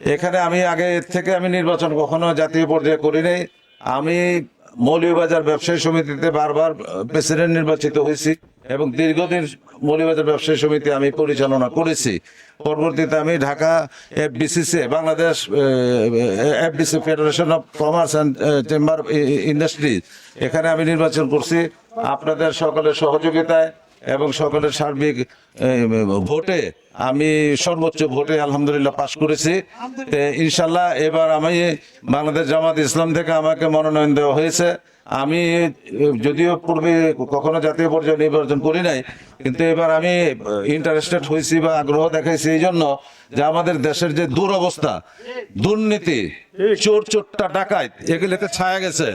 এখানে আমি আগে থেকে আমি নির্বাচন কখনো জাতীয় পর্যায়ে করি নাই। আমি মৌলভীবাজার ব্যবসায়ী সমিতিতে বারবার প্রেসিডেন্ট নির্বাচিত হয়েছি এবং দীর্ঘদিন মৌলভীবাজার ব্যবসায়ী সমিতি আমি পরিচালনা করেছি। পরবর্তীতে আমি Dhaka FBCC Bangladesh FBC federation of commerce and chamber industry, এখানে আমি নির্বাচন করছি। আপনাদের সকলের সহযোগিতায় এবং সকলের সার্বিক ভোটে আমি সর্বোচ্চ ভোটে আলহামদুলিল্লাহ পাশ করেছি। ইনশাল্লাহ এবার আমি বাংলাদেশ জামাত ইসলাম থেকে আমাকে মনোনয়ন দেওয়া হয়েছে। আমি যদিও পূর্বে কখনো জাতীয় পর্যায়ে নির্বাচন করি নাই কিন্তু এবার আমি ইন্টারেস্টেড হয়েছি বা আগ্রহ দেখাইছি এই জন্য যে আমাদের দেশের যে দুরবস্থা দুর্নীতি চোর চোরটা ডাকাত এগুলোতে ছায়া গেছে।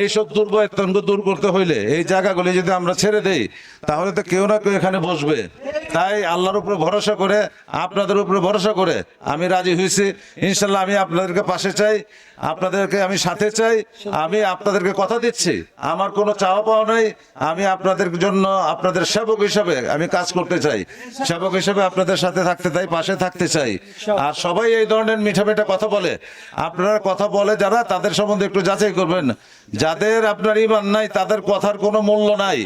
এইসব দুর্বৃত্তাঙ্গ দূর করতে হইলে এই জায়গাগুলি যদি আমরা ছেড়ে দেই, তাহলে তো কেউ না কেউ এখানে বসবে। তাই আল্লাহর উপরে ভরসা করে, আপনাদের উপরে ভরসা করে আমি রাজি হয়েছি। ইনশাল্লাহ আমি আপনাদেরকে পাশে চাই, আপনাদেরকে আমি সাথে চাই, আমি আপনাদেরকে কথা দিচ্ছি। আমার কোনো চাওয়া পাওয়া নাই, আমি আপনাদের জন্য আপনাদের সেবক হিসাবে আমি কাজ করতে চাই। সেবক হিসাবে আপনাদের সাথে থাকতে চাই, পাশে থাকতে চাই। আর সবাই এই ধরনের মিঠা মিঠা কথা বলে। আপনারা কথা বলে যারা, তাদের সম্বন্ধে একটু যাচাই করবেন। যাদের আপনার ইমান নাই, তাদের কথার কোনো মূল্য নাই।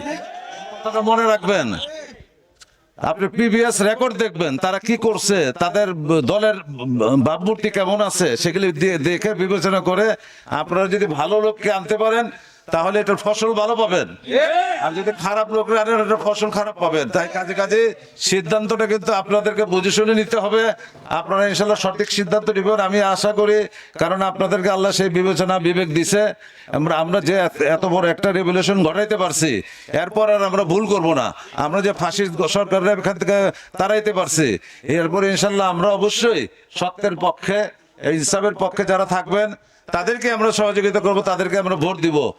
কথাটা মনে রাখবেন। আপনি প্রিভিয়াস রেকর্ড দেখবেন, তারা কি করছে, তাদের দলের ভাবমূর্তি কেমন আছে, সেগুলি দেখে বিবেচনা করে আপনারা যদি ভালো লোককে আনতে পারেন তাহলে এটার ফসল ভালো পাবেন। আর যদি খারাপ লোক আনেন এটার ফসল খারাপ পাবেন। তাই কাজে কাজে সিদ্ধান্তটা কিন্তু আপনাদেরকে বুঝে শুনে নিতে হবে। আপনারা ইনশাল্লাহ সঠিক সিদ্ধান্ত নেবেন। আমি আশা করি কারণ আপনাদেরকে আল্লাহ সেই বিবেচনা বিবেক দিছে। আমরা আমরা যে এত- এত বড় একটা রেভলিউশন ঘটাইতে পারছি এরপর আর আমরা ভুল করব না। আমরা যে ফাঁসি সরকারের এখান থেকে তাড়াইতে পারছি এরপর ইনশাল্লাহ আমরা অবশ্যই সত্যের পক্ষে এই হিসাবের পক্ষে যারা থাকবেন তাদেরকে আমরা সহযোগিতা করব তাদেরকে আমরা ভোট দিব।